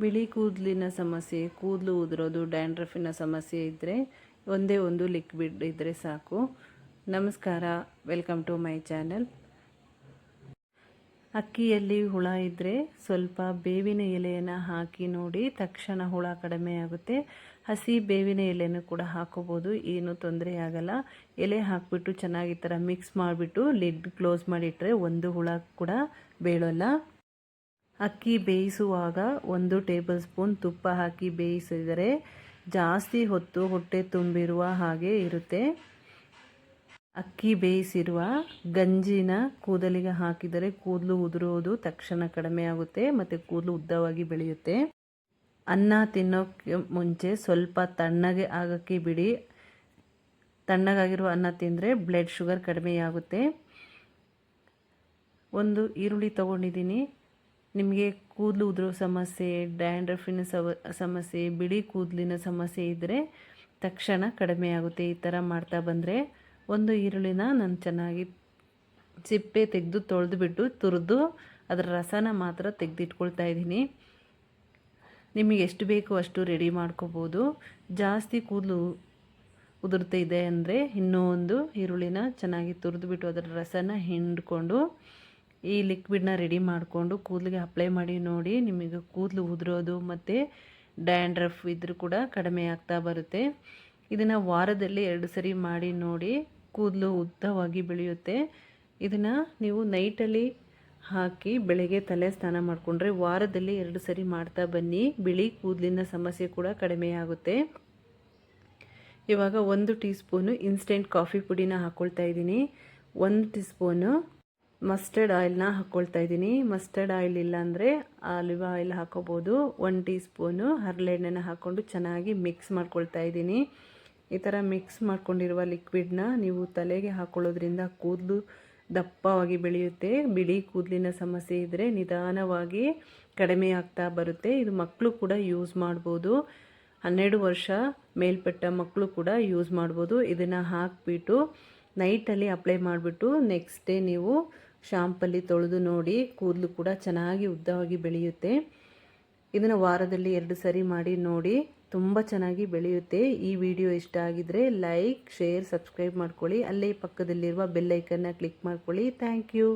ಬಿಳಿ ಕೂದಲಿನ ಸಮಸ್ಯೆ, ಕೂದಲು ಉದುರೋದು, ಡ್ಯಾಂಡ್ರಫಿನ ಸಮಸ್ಯೆ ಇದ್ದರೆ ಒಂದೇ ಒಂದು ಲಿಕ್ವಿಡ್ ಇದ್ದರೆ ಸಾಕು. ನಮಸ್ಕಾರ, ವೆಲ್ಕಮ್ ಟು ಮೈ ಚಾನಲ್. ಅಕ್ಕಿಯಲ್ಲಿ ಹುಳ ಇದ್ದರೆ ಸ್ವಲ್ಪ ಬೇವಿನ ಎಲೆಯನ್ನು ಹಾಕಿ ನೋಡಿ, ತಕ್ಷಣ ಹುಳ ಕಡಿಮೆ ಆಗುತ್ತೆ. ಹಸಿ ಬೇವಿನ ಎಲೆಯನ್ನು ಕೂಡ ಹಾಕೋಬೋದು, ಏನೂ ತೊಂದರೆ ಆಗಲ್ಲ. ಎಲೆ ಹಾಕಿಬಿಟ್ಟು ಚೆನ್ನಾಗಿ ಥರ ಮಿಕ್ಸ್ ಮಾಡಿಬಿಟ್ಟು ಲಿಡ್ ಕ್ಲೋಸ್ ಮಾಡಿಟ್ಟರೆ ಒಂದು ಹುಳ ಕೂಡ ಬೀಳೋಲ್ಲ. ಅಕ್ಕಿ ಬೇಯಿಸುವಾಗ ಒಂದು ಟೇಬಲ್ ಸ್ಪೂನ್ ತುಪ್ಪ ಹಾಕಿ ಬೇಯಿಸಿದರೆ ಜಾಸ್ತಿ ಹೊತ್ತು ಹೊಟ್ಟೆ ತುಂಬಿರುವ ಹಾಗೆ ಇರುತ್ತೆ. ಅಕ್ಕಿ ಬೇಯಿಸಿರುವ ಗಂಜಿನ ಕೂದಲಿಗೆ ಹಾಕಿದರೆ ಕೂದಲು ಉದುರುವುದು ತಕ್ಷಣ ಕಡಿಮೆ ಆಗುತ್ತೆ ಮತ್ತು ಕೂದಲು ಉದ್ದವಾಗಿ ಬೆಳೆಯುತ್ತೆ. ಅನ್ನ ತಿನ್ನೋಕ್ಕೆ ಮುಂಚೆ ಸ್ವಲ್ಪ ತಣ್ಣಗೆ ಆಗೋಕ್ಕೆ ಬಿಡಿ. ತಣ್ಣಗಾಗಿರುವ ಅನ್ನ ತಿಂದರೆ ಬ್ಲಡ್ ಶುಗರ್ ಕಡಿಮೆಯಾಗುತ್ತೆ. ಒಂದು ಈರುಳ್ಳಿ ತೊಗೊಂಡಿದ್ದೀನಿ. ನಿಮಗೆ ಕೂದಲು ಉದುರೋ ಸಮಸ್ಯೆ, ಡ್ಯಾಂಡ್ರಫಿನ ಸವ, ಸಮಸ್ಯೆ, ಬಿಳಿ ಕೂದಲಿನ ಸಮಸ್ಯೆ ಇದ್ದರೆ ತಕ್ಷಣ ಕಡಿಮೆ ಆಗುತ್ತೆ. ಈ ಥರ ಮಾಡ್ತಾ ಬಂದರೆ ಒಂದು ಈರುಳ್ಳಿನ ನಾನು ಚೆನ್ನಾಗಿ ಸಿಪ್ಪೆ ತೆಗೆದು ತೊಳೆದುಬಿಟ್ಟು ತುರಿದು ಅದರ ರಸನ ಮಾತ್ರ ತೆಗೆದಿಟ್ಕೊಳ್ತಾ ಇದ್ದೀನಿ. ನಿಮಗೆ ಎಷ್ಟು ಬೇಕೋ ಅಷ್ಟು ರೆಡಿ ಮಾಡ್ಕೋಬೋದು. ಜಾಸ್ತಿ ಕೂದಲು ಉದುರ್ತಾ ಇದೆ ಅಂದರೆ ಇನ್ನೂ ಒಂದು ಈರುಳ್ಳಿನ ಚೆನ್ನಾಗಿ ತುರಿದುಬಿಟ್ಟು ಅದರ ರಸನ ಹಿಂಡ್ಕೊಂಡು ಈ ಲಿಕ್ವಿಡ್ನ ರೆಡಿ ಮಾಡಿಕೊಂಡು ಕೂದಲಿಗೆ ಅಪ್ಲೈ ಮಾಡಿ ನೋಡಿ, ನಿಮಗೆ ಕೂದಲು ಉದುರೋದು ಮತ್ತು ಡ್ಯಾಂಡ್ರಫ್ ಇದ್ರೂ ಕೂಡ ಕಡಿಮೆ ಆಗ್ತಾ ಬರುತ್ತೆ. ಇದನ್ನು ವಾರದಲ್ಲಿ ಎರಡು ಸರಿ ಮಾಡಿ ನೋಡಿ, ಕೂದಲು ಉದ್ದವಾಗಿ ಬೆಳೆಯುತ್ತೆ. ಇದನ್ನು ನೀವು ನೈಟಲ್ಲಿ ಹಾಕಿ ಬೆಳಗ್ಗೆ ತಲೆ ಸ್ನಾನ ಮಾಡಿಕೊಂಡ್ರೆ ವಾರದಲ್ಲಿ ಎರಡು ಸರಿ ಮಾಡ್ತಾ ಬನ್ನಿ. ಬಿಳಿ ಕೂದಲಿನ ಸಮಸ್ಯೆ ಕೂಡ ಕಡಿಮೆಯಾಗುತ್ತೆ ಇವಾಗ ಒಂದು ಟೀ ಸ್ಪೂನು ಇನ್ಸ್ಟೆಂಟ್ ಕಾಫಿ ಪುಡಿನ ಹಾಕ್ಕೊಳ್ತಾ ಇದ್ದೀನಿ. ಒಂದು ಟೀ ಸ್ಪೂನು ಮಸ್ಟರ್ಡ್ ಆಯಿಲ್ನ ಹಾಕ್ಕೊಳ್ತಾ ಇದ್ದೀನಿ. ಮಸ್ಟರ್ಡ್ ಆಯಿಲ್ ಇಲ್ಲಾಂದರೆ ಆಲಿವ್ ಆಯಿಲ್ ಹಾಕೋಬೋದು. ಒನ್ ಟೀ ಸ್ಪೂನು ಹರಳೆಣ್ಣೆನ ಹಾಕ್ಕೊಂಡು ಚೆನ್ನಾಗಿ ಮಿಕ್ಸ್ ಮಾಡ್ಕೊಳ್ತಾ ಇದ್ದೀನಿ. ಈ ಥರ ಮಿಕ್ಸ್ ಮಾಡ್ಕೊಂಡಿರುವ ಲಿಕ್ವಿಡ್ನ ನೀವು ತಲೆಗೆ ಹಾಕ್ಕೊಳ್ಳೋದ್ರಿಂದ ಕೂದಲು ದಪ್ಪವಾಗಿ ಬೆಳೆಯುತ್ತೆ. ಬಿಳಿ ಕೂದಲಿನ ಸಮಸ್ಯೆ ಇದ್ದರೆ ನಿಧಾನವಾಗಿ ಕಡಿಮೆ ಆಗ್ತಾ ಬರುತ್ತೆ. ಇದು ಮಕ್ಕಳು ಕೂಡ ಯೂಸ್ ಮಾಡ್ಬೋದು. ಹನ್ನೆರಡು ವರ್ಷ ಮೇಲ್ಪಟ್ಟ ಮಕ್ಕಳು ಕೂಡ ಯೂಸ್ ಮಾಡ್ಬೋದು. ಇದನ್ನು ಹಾಕಿಬಿಟ್ಟು ನೈಟಲ್ಲಿ ಅಪ್ಲೈ ಮಾಡಿಬಿಟ್ಟು ನೆಕ್ಸ್ಟ್ ಡೇ ನೀವು ಶಾಂಪಲ್ಲಿ ತೊಳೆದು ನೋಡಿ ಕೂದಲು ಕೂಡ ಚೆನ್ನಾಗಿ ಉದ್ದವಾಗಿ ಬೆಳೆಯುತ್ತೆ. ಇದನ್ನು ವಾರದಲ್ಲಿ ಎರಡು ಸರಿ ಮಾಡಿ ನೋಡಿ ತುಂಬ ಚೆನ್ನಾಗಿ ಬೆಳೆಯುತ್ತೆ. ಈ ವಿಡಿಯೋ ಇಷ್ಟ ಆಗಿದ್ರೆ ಲೈಕ್, ಶೇರ್, ಸಬ್ಸ್ಕ್ರೈಬ್ ಮಾಡ್ಕೊಳ್ಳಿ. ಅಲ್ಲೇ ಪಕ್ಕದಲ್ಲಿರುವ ಬೆಲ್ಲೈಕನ್ನ ಕ್ಲಿಕ್ ಮಾಡ್ಕೊಳ್ಳಿ. Thank you.